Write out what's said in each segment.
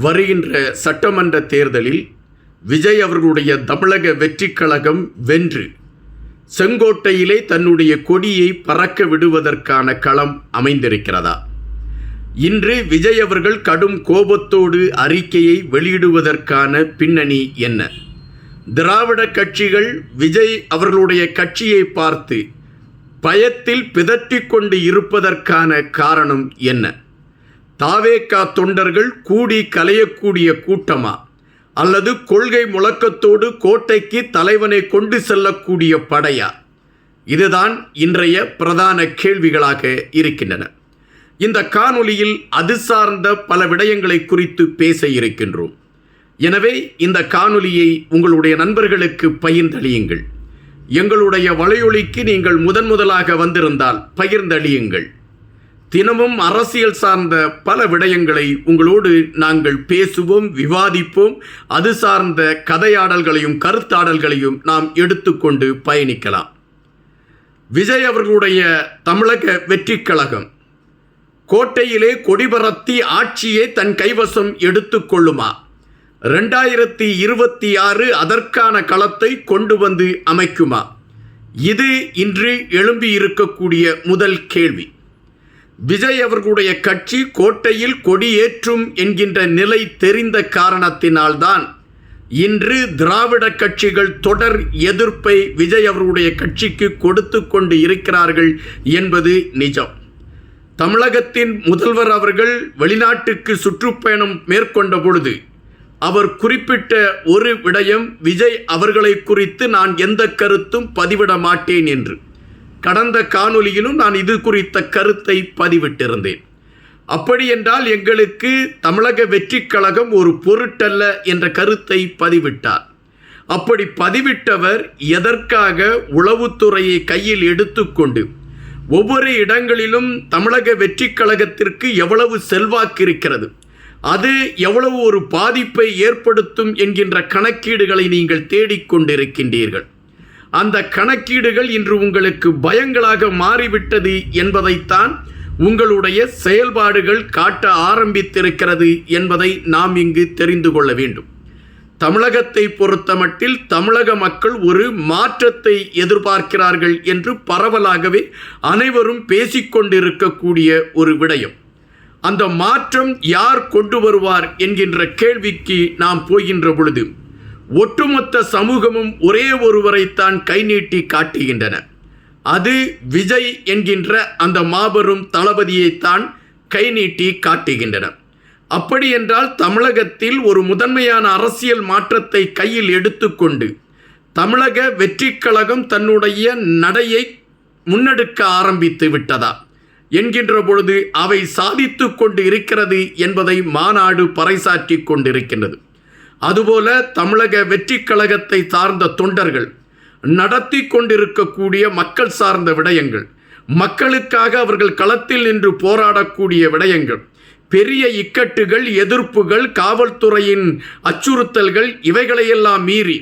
வருகின்ற சட்டமன்ற தேர்தலில் விஜய் அவர்களுடைய தமிழக வெற்றிக் கழகம் வென்று செங்கோட்டையிலே தன்னுடைய கொடியை பறக்க விடுவதற்கான களம் அமைந்திருக்கிறதா? இன்று விஜய் அவர்கள் கடும் கோபத்தோடு அறிக்கையை வெளியிடுவதற்கான பின்னணி என்ன? திராவிட கட்சிகள் விஜய் அவர்களுடைய கட்சியை பார்த்து பயத்தில் பிதற்றிக் கொண்டு இருப்பதற்கான காரணம் என்ன? தாவேக்கா தொண்டர்கள் கூடி கலையக்கூடிய கூட்டமா? அல்லது கொள்கை முழக்கத்தோடு கோட்டைக்கு தலைவனை கொண்டு செல்லக்கூடிய படையா? இதுதான் இன்றைய பிரதான கேள்விகளாக இருக்கின்றன. இந்த காணொலியில் அது சார்ந்த பல விடயங்களை குறித்து பேச இருக்கின்றோம். எனவே இந்த காணொலியை உங்களுடைய நண்பர்களுக்கு பகிர்ந்தளியுங்கள். எங்களுடைய வலையொலிக்கு நீங்கள் முதன் முதலாக வந்திருந்தால் பகிர்ந்தளியுங்கள். தினமும் அரசியல் சார்ந்த பல விடயங்களை உங்களோடு நாங்கள் பேசுவோம் விவாதிப்போம். அது சார்ந்த கதையாடல்களையும் கருத்தாடல்களையும் நாம் எடுத்துக்கொண்டு பயணிக்கலாம். விஜய் அவர்களுடைய தமிழக வெற்றிக் கழகம். கோட்டையிலே கொடிபரத்தி ஆட்சியை தன் கைவசம் எடுத்துக்கொள்ளுமா ரெண்டாயிரத்தி இருபத்தி ஆறு அதற்கான களத்தை கொண்டு வந்து அமைக்குமா? இது இன்று எழும்பியிருக்கக்கூடிய முதல் கேள்வி. விஜய் அவர்களுடைய கட்சி கோட்டையில் கொடியேற்றும் என்கின்ற நிலை தெரிந்த காரணத்தினால்தான் இன்று திராவிட கட்சிகள் தொடர் எதிர்ப்பை விஜய் அவர்களுடைய கட்சிக்கு கொடுத்து கொண்டு இருக்கிறார்கள் என்பது நிஜம். தமிழகத்தின் முதல்வர் அவர்கள் வெளிநாட்டுக்கு சுற்றுப்பயணம் மேற்கொண்ட பொழுது அவர் குறிப்பிட்ட ஒரு விடயம் விஜய் அவர்களை குறித்து நான் எந்த கருத்தும் பதிவிட மாட்டேன் என்று. கடந்த காணொலியிலும் நான் இது குறித்த கருத்தை பதிவிட்டிருந்தேன். அப்படி என்றால் எங்களுக்கு தமிழக வெற்றிக் கழகம் ஒரு பொருட்டல்ல என்ற கருத்தை பதிவிட்டார். அப்படி பதிவிட்டவர் எதற்காக உளவுத்துறையை கையில் எடுத்துக்கொண்டு ஒவ்வொரு இடங்களிலும் தமிழக வெற்றிக் கழகத்திற்கு எவ்வளவு செல்வாக்கு இருக்கிறது அது எவ்வளவு ஒரு பாதிப்பை ஏற்படுத்தும் என்கின்ற கணக்கீடுகளை நீங்கள் தேடிக்கொண்டிருக்கின்றீர்கள். அந்த கணக்கீடுகள் இன்று உங்களுக்கு பயங்களாக மாறிவிட்டது என்பதைத்தான் உங்களுடைய செயல்பாடுகள் காட்ட ஆரம்பித்திருக்கிறது என்பதை நாம் இங்கு தெரிந்து கொள்ள வேண்டும். தமிழகத்தை பொறுத்தமட்டில் தமிழக மக்கள் ஒரு மாற்றத்தை எதிர்பார்க்கிறார்கள் என்று பரவலாகவே அனைவரும் பேசிக்கொண்டிருக்கக்கூடிய ஒரு விடயம். அந்த மாற்றம் யார் கொண்டு வருவார் என்கின்ற கேள்விக்கு நாம் போகின்ற பொழுது ஒட்டுமொத்த சமூகமும் ஒரே ஒருவரைத்தான் கை நீட்டி காட்டுகின்றன. அது விஜய் என்கின்ற அந்த மாபெரும் தளபதியைத்தான் கை நீட்டி காட்டுகின்றன. அப்படி என்றால் தமிழகத்தில் ஒரு முதன்மையான அரசியல் மாற்றத்தை கையில் எடுத்துக்கொண்டு தமிழக வெற்றிக் கழகம் தன்னுடைய நடையை முன்னெடுக்க ஆரம்பித்து விட்டதா என்கின்ற பொழுது அவை சாதித்து கொண்டு இருக்கிறது என்பதை மாநாடு பறைசாற்றி கொண்டிருக்கின்றது. அதுபோல தமிழக வெற்றி கழகத்தை சார்ந்த தொண்டர்கள் நடத்தி கொண்டிருக்கக்கூடிய மக்கள் சார்ந்த விடயங்கள் மக்களுக்காக அவர்கள் களத்தில் நின்று போராடக்கூடிய விடயங்கள் பெரிய இக்கட்டுகள் எதிர்ப்புகள் காவல்துறையின் அச்சுறுத்தல்கள் இவைகளையெல்லாம் மீறி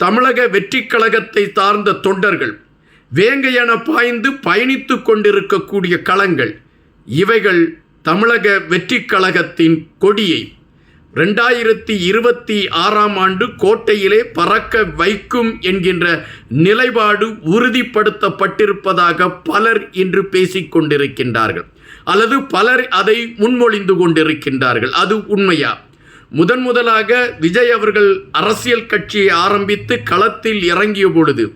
தமிழக வெற்றி கழகத்தை சார்ந்த தொண்டர்கள் வேங்கையென பாய்ந்து பயணித்து கொண்டிருக்கக்கூடிய களங்கள் இவைகள் தமிழக வெற்றி கழகத்தின் கொடியை ரெண்டாயிரத்தி இருபத்தி ஆறாம் ஆண்டு கோட்டையிலே பறக்க வைக்கும் என்கின்ற நிலைப்பாடு உறுதிப்படுத்தப்பட்டிருப்பதாக பலர் இன்று பேசிக்கொண்டிருக்கின்றார்கள். அல்லது பலர் அதை முன்மொழிந்து கொண்டிருக்கின்றார்கள். அது உண்மையா? முதன் முதலாக விஜய் அவர்கள் அரசியல் கட்சியை ஆரம்பித்து களத்தில் இறங்கிய பொழுது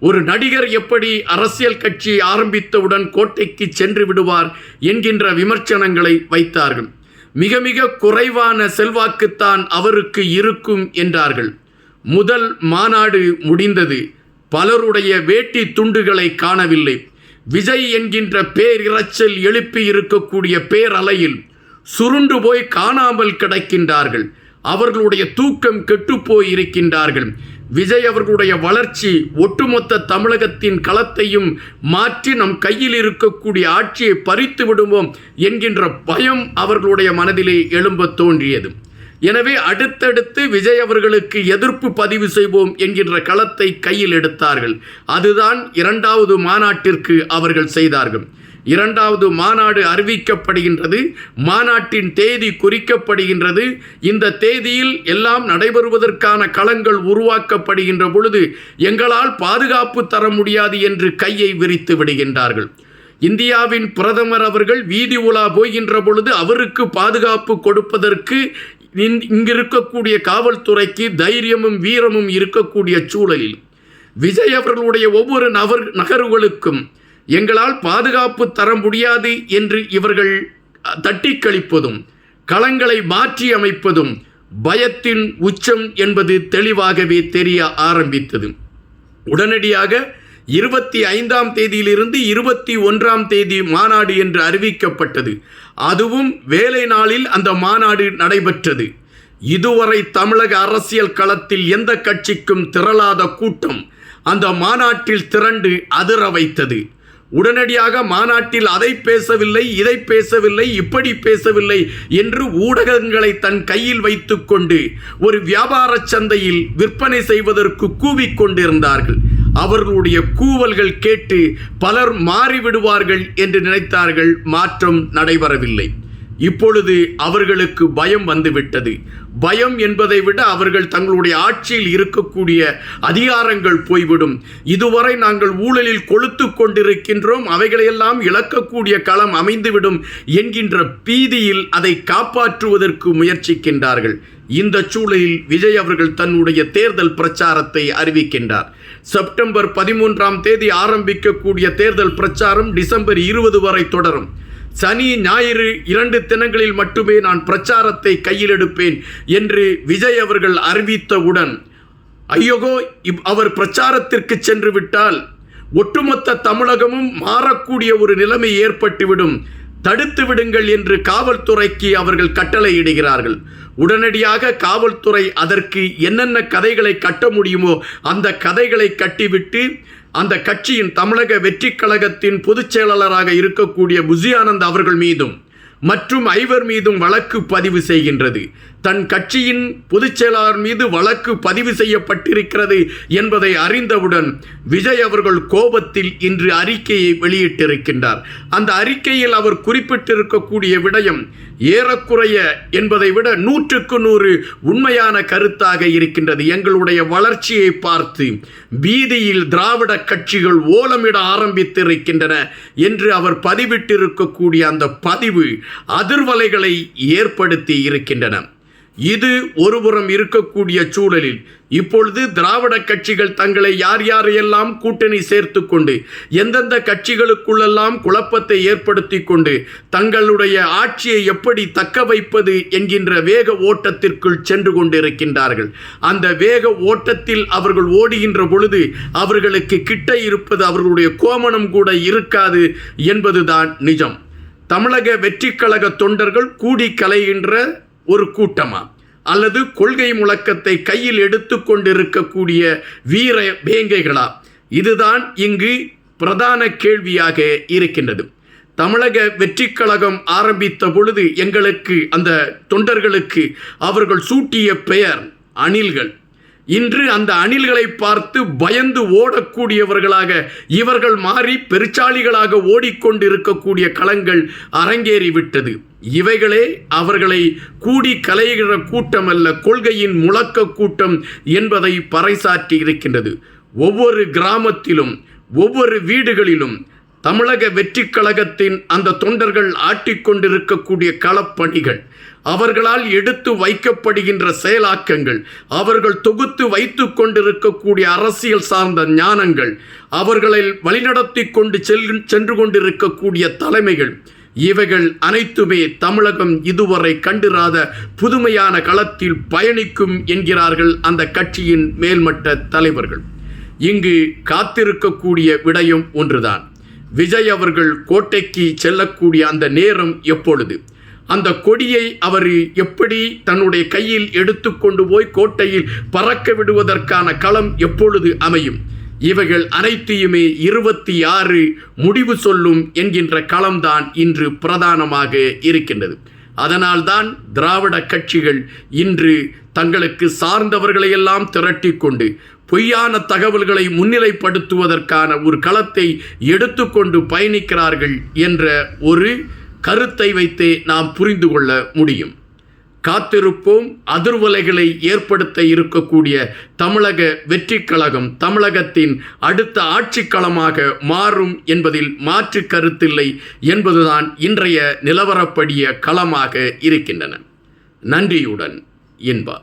ஒரு நடிகர் எப்படி அரசியல் கட்சி ஆரம்பித்தவுடன் கோட்டைக்கு சென்று விடுவார் என்கின்ற விமர்சனங்களை வைத்தார்கள். மிக மிக குறைவான செல்வாக்குத்தான் அவருக்கு இருக்கும் என்றார்கள். முதல் மாநாடு முடிந்தது. பலருடைய வேட்டி துண்டுகளை காணவில்லை. விஜய் என்கின்ற பேரிரைச்சல் எழுப்பி இருக்கக்கூடிய பேரலையில் சுருண்டு போய் காணாமல் கிடக்கின்றார்கள். அவர்களுடைய தூக்கம் கெட்டுப்போய் இருக்கின்றார்கள் விஜய் அவர்களுடைய வளர்ச்சி ஒட்டுமொத்த தமிழகத்தின் களத்தையும் மாற்றி நம் கையில் இருக்கக்கூடிய ஆட்சியை பறித்து விடுவோம் என்கின்ற பயம் அவர்களுடைய மனதிலே எழும்ப தோன்றியது. எனவே அடுத்தடுத்து விஜய் அவர்களுக்கு எதிர்ப்பு பதிவு செய்வோம் என்கின்ற களத்தை கையில் எடுத்தார்கள். அதுதான் இரண்டாவது மாநாட்டிற்கு அவர்கள் செய்தார்கள். இரண்டாவது மாநாடு அறிவிக்கப்படுகின்றது. மாநாட்டின் தேதி குறிக்கப்படுகின்றது. இந்த தேதியில் எல்லாம் நடைபெறுவதற்கான களங்கள் உருவாக்கப்படுகின்ற பொழுது எங்களால் பாதுகாப்பு தர முடியாது என்று கையை விரித்து விடுகின்றார்கள். இந்தியாவின் பிரதமர் அவர்கள் வீதி உலா போகின்ற பொழுது அவருக்கு பாதுகாப்பு கொடுப்பதற்கு இந்- இங்கிருக்கக்கூடிய காவல்துறைக்கு தைரியமும் வீரமும் இருக்கக்கூடிய சூழலில். விஜய் அவர்களுடைய ஒவ்வொரு நபர் நகர்வுகளுக்கும் எங்களால் பாதுகாப்பு தர முடியாது என்று இவர்கள் தட்டி கழிப்பதும் களங்களை மாற்றி அமைப்பதும் பயத்தின் உச்சம் என்பது தெளிவாகவே தெரிய ஆரம்பித்தது. உடனடியாக இருபத்தி ஐந்தாம் தேதியிலிருந்து இருபத்தி ஒன்றாம் தேதி மாநாடு என்று அறிவிக்கப்பட்டது. அதுவும் வேலை நாளில் அந்த மாநாடு நடைபெற்றது. இதுவரை தமிழக அரசியல் களத்தில் எந்த கட்சிக்கும் திரளாத கூட்டம் அந்த மாநாட்டில் திரண்டு அதிர வைத்தது. உடனடியாக மாநாட்டில் அதை பேசவில்லை இதை பேசவில்லை இப்படி பேசவில்லை என்று ஊடகங்களை தன் கையில் வைத்துக்கொண்டு ஒரு வியாபார சந்தையில் விற்பனை செய்வதற்கு கூவிக்கொண்டிருந்தார்கள் அவர்களுடைய கூவல்கள் கேட்டு பலர் மாறிவிடுவார்கள் என்று நினைத்தார்கள் மாற்றம் நடைபெறவில்லை. இப்பொழுது அவர்களுக்கு பயம் வந்துவிட்டது. பயம் என்பதை விட அவர்கள் தங்களுடைய ஆட்சியில் இருக்கக்கூடிய அதிகாரங்கள் போய்விடும். இதுவரை நாங்கள் ஊழலில் கொளுத்து கொண்டிருக்கின்றோம். அவைகளையெல்லாம் இழக்கக்கூடிய களம் அமைந்துவிடும் என்கின்ற பீதியில் அதை காப்பாற்றுவதற்கு முயற்சிக்கின்றார்கள். இந்த சூழலில் விஜய் அவர்கள் தன்னுடைய தேர்தல் பிரச்சாரத்தை அறிவிக்கின்றார். செப்டம்பர் பதிமூன்றாம் தேதி ஆரம்பிக்கக்கூடிய தேர்தல் பிரச்சாரம் டிசம்பர் இருபது வரை தொடரும். சனி ஞாயிறு இரண்டு தினங்களில் மட்டுமே நான் பிரச்சாரத்தை கையில் எடுப்பேன் என்று விஜய் அவர்கள் அறிவித்தவுடன் ஐயோகோ இவ்- அவர் பிரச்சாரத்திற்கு சென்று விட்டால் ஒட்டுமொத்த தமிழகமும் மாறக்கூடிய ஒரு நிலைமை ஏற்பட்டுவிடும். தடுத்து விடுங்கள் என்று காவல்துறைக்கு அவர்கள் கட்டளையிடுகிறார்கள். உடனடியாக காவல்துறை அதற்கு என்னென்ன கதைகளை கட்ட முடியுமோ அந்த கதைகளை கட்டிவிட்டு அந்த கட்சியின் தமிழக வெற்றி கழகத்தின் பொதுச் செயலாளராக இருக்கக்கூடிய புஜியானந்த் அவர்கள் மீதும் மற்றும் ஐவர் மீதும் வழக்கு பதிவு செய்கின்றது. தன் கட்சியின் பொதுச் செயலாளர் மீது வழக்கு பதிவு செய்யப்பட்டிருக்கிறது என்பதை அறிந்தவுடன் விஜய் அவர்கள் கோபத்தில் இன்று அறிக்கையை வெளியிட்டிருக்கின்றார். அந்த அறிக்கையில் அவர் குறிப்பிட்டிருக்கக்கூடிய விடயம் ஏறக்குறைய என்பதை விட நூற்றுக்கு நூறு உண்மையான கருத்தாக இருக்கின்றது. எங்களுடைய வளர்ச்சியை பார்த்து பீதியில் திராவிட கட்சிகள் ஓலமிட ஆரம்பித்திருக்கின்றன என்று அவர் பதிவிட்டிருக்கக்கூடிய அந்த பதிவு அதிர்வலைகளை ஏற்படுத்தி இருக்கின்றன. இது ஒருபுறம் இருக்கக்கூடிய சூழலில். இப்பொழுது திராவிட கட்சிகள் தங்களை யார் யாரையெல்லாம் கூட்டணி சேர்த்து கொண்டு எந்தெந்த கட்சிகளுக்குள்ளெல்லாம் குழப்பத்தை ஏற்படுத்தி கொண்டு தங்களுடைய ஆட்சியை எப்படி தக்க வைப்பது என்கின்ற வேக ஓட்டத்திற்குள் சென்று கொண்டிருக்கின்றார்கள். அந்த வேக ஓட்டத்தில் அவர்கள் ஓடுகின்ற பொழுது அவர்களுக்கு கிட்ட இருப்பது அவர்களுடைய கோமணம் கூட இருக்காது என்பதுதான் நிஜம். தமிழக வெற்றிக்கழக தொண்டர்கள் கூடி கலைகின்ற ஒரு கூட்டமா? அல்லது கொள்கை முழக்கத்தை கையில் எடுத்துக்கொண்டிருக்கக்கூடிய வீர வேங்கைகளா இதுதான் இங்கு பிரதான கேள்வியாக இருக்கின்றது. தமிழக வெற்றி கழகம் ஆரம்பித்த பொழுது எங்களுக்கு அந்த தொண்டர்களுக்கு அவர்கள் சூட்டிய பெயர் அணில்கள். இன்று அந்த அணில்களை பார்த்து பயந்து ஓடக்கூடியவர்களாக இவர்கள் மாறி பெருச்சாளிகளாக ஓடிக்கொண்டிருக்கக்கூடிய களங்கள் அரங்கேறிவிட்டது. இவைகளே அவர்களை கூடி கலைகிற கூட்டம் அல்ல கொள்கையின் முழக்க கூட்டம் என்பதை பறைசாற்றி இருக்கின்றது. ஒவ்வொரு கிராமத்திலும் ஒவ்வொரு வீடுகளிலும் தமிழக வெற்றி கழகத்தின் அந்த தொண்டர்கள் ஆட்டிக்கொண்டிருக்கக்கூடிய களப்பணிகள் அவர்களால் எடுத்து வைக்கப்படுகின்ற செயலாக்கங்கள் அவர்கள் தொகுத்து வைத்து கொண்டிருக்கக்கூடிய அரசியல் சார்ந்த ஞானங்கள் அவர்களை வழிநடத்தி கொண்டு செல் சென்று கொண்டிருக்கக்கூடிய தலைமைகள் இவைகள் அனைத்துமே தமிழகம் இதுவரை கண்டிராத புதுமையான களத்தில் பயணிக்கும் என்கிறார்கள் அந்த கட்சியின் மேல்மட்ட தலைவர்கள். இங்கு காத்திருக்கக்கூடிய விடயம் ஒன்றுதான். விஜய் அவர்கள் கோட்டைக்கு செல்லக்கூடிய அந்த நேரம் எப்பொழுது? அந்த கொடியை அவர் எப்படி தன்னுடைய கையில் எடுத்துக்கொண்டு போய் கோட்டையில் பறக்க விடுவதற்கான களம் எப்பொழுது அமையும்? இவைகள் அனைத்தையுமே இருபத்தி ஆறு முடிவு சொல்லும் என்கின்ற களம்தான் இன்று பிரதானமாக இருக்கின்றது. அதனால்தான் திராவிட கட்சிகள் இன்று தங்களுக்கு சார்ந்தவர்களையெல்லாம் திரட்டி கொண்டு பொய்யான தகவல்களை முன்னிலைப்படுத்துவதற்கான ஒரு களத்தை எடுத்துக்கொண்டு பயணிக்கிறார்கள் என்ற ஒரு கருத்தை வைத்தே நாம் புரிந்து கொள்ள முடியும். காத்திருப்போம் அதிர்வலைகளை ஏற்படுத்த இருக்கக்கூடிய தமிழக வெற்றி கழகம் தமிழகத்தின் அடுத்த ஆட்சிக்களமாக மாறும் என்பதில் மாற்று கருத்தில்லை என்பதுதான் இன்றைய நிலவரப்படிய களமாக இருக்கின்றன. நன்றியுடன் இன்பா.